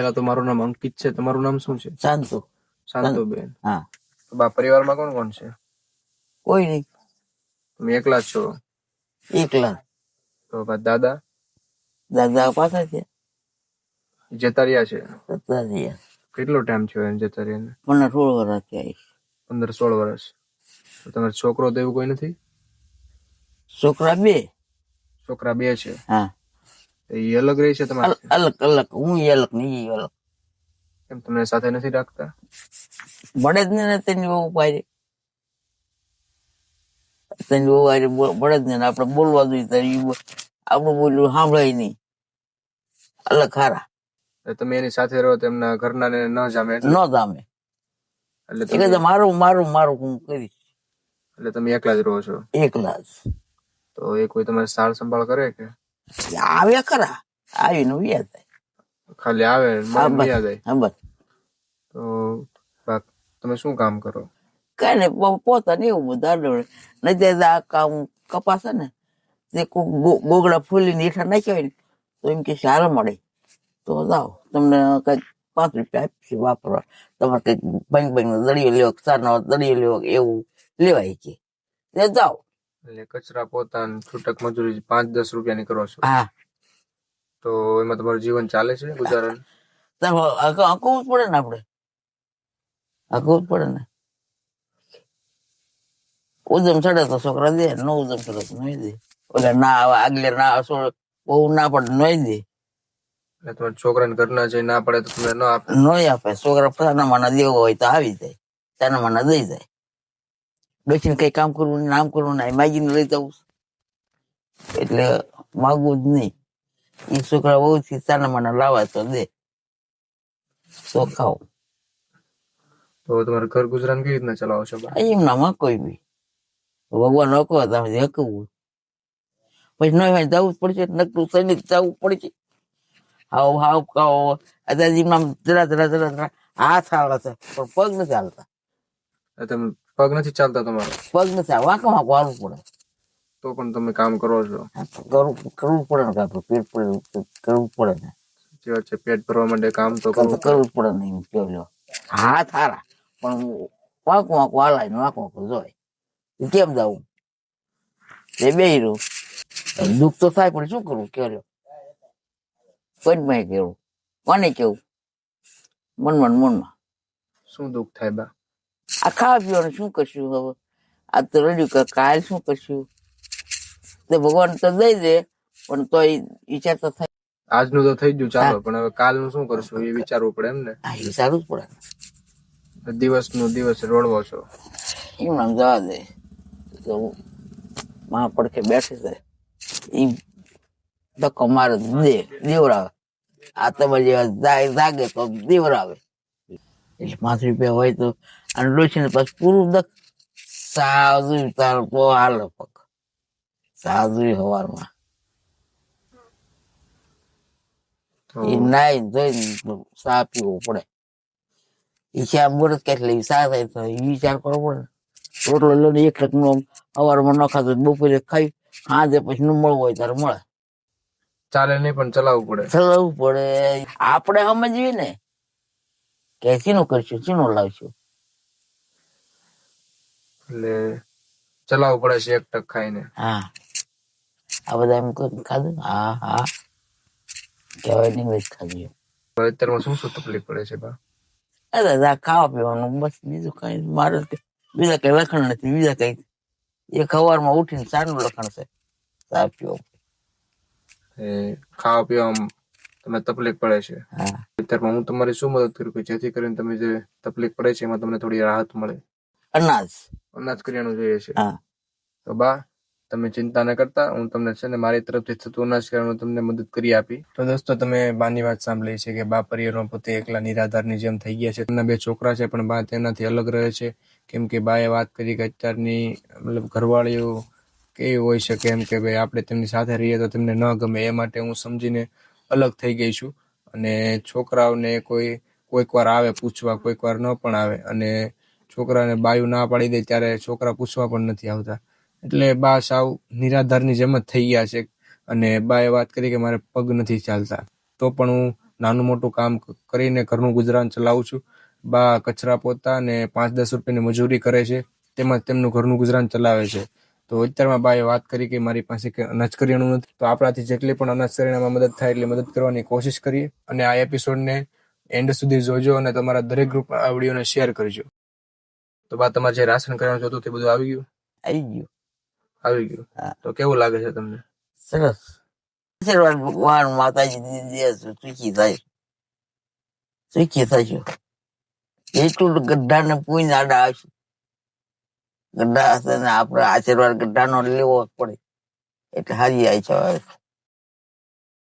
પેલા તો મારું નામ અંકિત છે. તમારું નામ શું છે? શાંતુ. શાંતુબેન હા. બા પરિવારમાં કોણ કોણ છે? કોઈ નહીં. તમે એકલા છો? એકલા. તો બા દાદા? દાદા પાછા છે. જતા રહ્યા છે. જતા રહ્યા કેટલો ટાઈમ થયો એમ જતા રહ્યા પંદર સોળ વર્ષ થયા પંદર સોળ વર્ષ તમારો છોકરો તો એવું કોઈ નથી? છોકરા બે. છોકરા બે છે. હા. એ અલગ રહે છે તમારે અલગ અલગ. હું એ અલગ નહીં અલગ કેમ તમને સાથે નથી રાખતા? મળે જ ને તેની બહુ પાયરે તેની બહુ મળે જ ને આપણે બોલવા જોઈએ આપણું બોલ્યું સાંભળાય નહીં. અલગ ખારા તમે એની સાથે રહો તેમના ઘરના ને ન જામે ન જામે. એટલે મારું મારું મારું હું કરીશ. એટલે તમે એકલા જ રહો છો? એકલા જ. તો એ કોઈ તમારી સાર સંભાળ કરે કે? આવ્યા ખરા. આવીને વ્યા થાય ખાલી આવે. વયા જાય હા બસ. તો તમે શું કામ કરો? કઈ ને પોતાને એવું બધું આડવડે નહીં આ કામ કપાસ ને તે કોઈક ગોગડા ફૂલીને હેઠા નાખ્યા હોય ને તો એમ કે સારા મળે તો જાઓ તમને કંઈક પાંચ રૂપિયા આપશે વાપરવા. તમારે કંઈક બેંક બેંક નો દળિયો લેવો સારનો દળિયો લેવો કે એવું લેવાય કે. તે જાઓ. એટલે કચરા પોતાને છૂટક મજૂરી પાંચ દસ રૂપિયાની કરો છો. હા. તો એમાં તમારું જીવન ચાલે છે ગુજારણ આંકવું જ પડે ને આપણે આંકવું જ પડે ને? ઉદમ ચડે તો છોકરા દે ન ઉદમ ચડે તો નહીં દે. ઓલે ના આવે આગલે ના બહુ ના પડે નહીં દે. એટલે તમારા છોકરાને ઘરના જે ના પડે તો તમને ન આપે? નહીં આપે. છોકરા પોતાના માના દેવો હોય તો આવી જાય. તેના માના દઈ જાય. ડોસીને કઈ કામ કરવું નામ કરવું ને માગીને લઈ જવું એટલે માગવું જ નહીં. એ છોકરા બહુ થી તાના માના લાવા તો દે. તો ખાવ તો તમારે ઘર ગુજરાન કેવી રીતના ચલાવો છો? એમનામાં કોઈ બી. ભગવાન હકો તમે હકવું પછી ન હોય જવું જ પડશે નકરું સૈનિક જવું પડશે. હાવ હાવ કાવો અત્યારે એમના જરા જરા જરા જરા. હાથ હાલતા પણ પગ નથી હાલતા. તમે પગ નથી ચાલતા તમારો? પગ નથી વાંકા વાંક વાળવું પડે. તો પણ તમે કામ કરો છો. કરવું કરવું પડે ને કાંઈ પેટ પડે કરવું પડે ને. જે છે પેટ ભરવા માટે કામ તો કરવું પડે ને એમ હા હારા પણ વાંક વાંકો હાલાય ને વાંકો વાંકો જોય. કેમ જવું એ બે રહ્યું દુઃખ તો થાય પણ શું કરવું કે લ્યો કોઈ મેં કેવું કોને કેવું મનમાં મનમાં. શું દુઃખ થાય બા? આ ખાવા પીવાનું શું કરશું હવે આ તો રડ્યું કે કાલ શું કરશું તે ભગવાન તો દઈ દે પણ તો વિચાર તો થાય આજનું તો થઈ ગયું ચાલો પણ હવે કાલનું શું કરશું એ વિચારવું પડે એમ ને વિચારવું જ પડે દિવસનું દિવસ રોડવો છો એમ નામ જવા દે તો મા પડખે બેઠી છે ઈ ધક્કો મારે દે દેવરાવે આ તમારે જેવા જાગે તો દેવરાવે એટલે પાંચ રૂપિયા હોય તો અને ડોસીને પછી પૂરું દક સાદું તારો તો હાલો પગ. સાદું હવારમાં. એ નાઈ ધોઈને પીવો પડે. એ ચા બોરત કે એટલે થાય તો એ વિચાર કરવો પડે. રોટલો લઈને એક ટક નો સવારમાં ન ખાતો બપોરે ખાઈ સાંજે પછી નું મળવું હોય ત્યારે મળે. ચાલે નહીં પણ ચલાવવું પડે. ચલાવવું પડે. આપણે સમજવી ને કે શીનું કરશું શીનું લાવશું. એટલે ચલાવવું પડે છે એક ટક ખાઈને. હા. આ બધા એમ ખાધું હા હા. કહેવાય નહીં બધું ખાધું. અત્યારમાં શું શું તકલીફ પડે છે બા? અરે આ ખાવા પીવાનું બસ બીજું કઈ મારે બીજા કઈ લખણ નથી બીજા કઈ. એ સવારમાં ઉઠીને સારું લખણ છે ચા પીવો એ ખાવા પીવામાં તમે તકલીફ પડે છે? હા. અત્યારમાં હું તમારી શું મદદ કરું કે જેથી કરીને તમે જે તકલીફ પડે છે એમાં તમને થોડી રાહત મળે. અનાજ. અનાજ કરિયાણું જોઈએ છે. હા. તો બા તમે ચિંતા ન કરતા હું તમને છે ને મારી તરફથી થતું અનાજ કરિયાણું તમને મદદ કરી આપી. તો દોસ્તો તમે બાની વાત સાંભળી છે કે બા પરિવારમાં પોતે એકલા નિરાધારની જેમ થઈ ગયા છે. તેમના બે છોકરા છે પણ બા તેનાથી અલગ રહે છે. કેમ કે બાએ વાત કરી કે અત્યારની મતલબ ઘરવાળીઓ કેવી હોઈ શકે એમ કે ભાઈ આપણે તેમની સાથે રહીએ તો તેમને ન ગમે. એ માટે હું સમજીને અલગ થઈ ગઈ છું. અને છોકરાઓને કોઈ કોઈક વાર આવે પૂછવા કોઈક વાર ન પણ આવે. અને છોકરાને બાયું ના પાડી દે ત્યારે છોકરા પૂછવા પણ નથી આવતા. એટલે બા સાવ નિરાધારની જેમ જ થઈ ગયા છે. અને બાએ વાત કરી કે મારે પગ નથી ચાલતા. તો પણ હું નાનું મોટું કામ કરીને ઘરનું ગુજરાન ચલાવું છું. બા કચરા પોતા અને પાંચ દસ રૂપિયાની મજૂરી કરે છે. તેમજ તેમનું ઘરનું ગુજરાન ચલાવે છે. તો અત્યારમાં બાએ વાત કરી કે મારી પાસે અનાજ કરિયાણું નથી. તો આપણાથી જેટલી પણ અનાજ કરિયાણામાં મદદ થાય એટલી મદદ કરવાની કોશિશ કરીએ. અને આ એપિસોડને એન્ડ સુધી જોજો અને તમારા દરેક ગ્રુપમાં આ વિડીયોને શેર કરજો. તો બા તમારે જે રાશન કરવાનું જોતું તે બધું આવી ગયું? આવી ગયું. આવી ગયું. તો કેવું લાગે છે તમને? સરસ. આશીર્વાદ ભગવાન માતાજી દીધી સુખી થાય? સુખી થશો એટલું ગઢાને પૂઈને આડા આવશે ગઢા હશે ને આપણે આશીર્વાદ ગઢાનો લેવો જ પડે. એટલે હારી આવી છે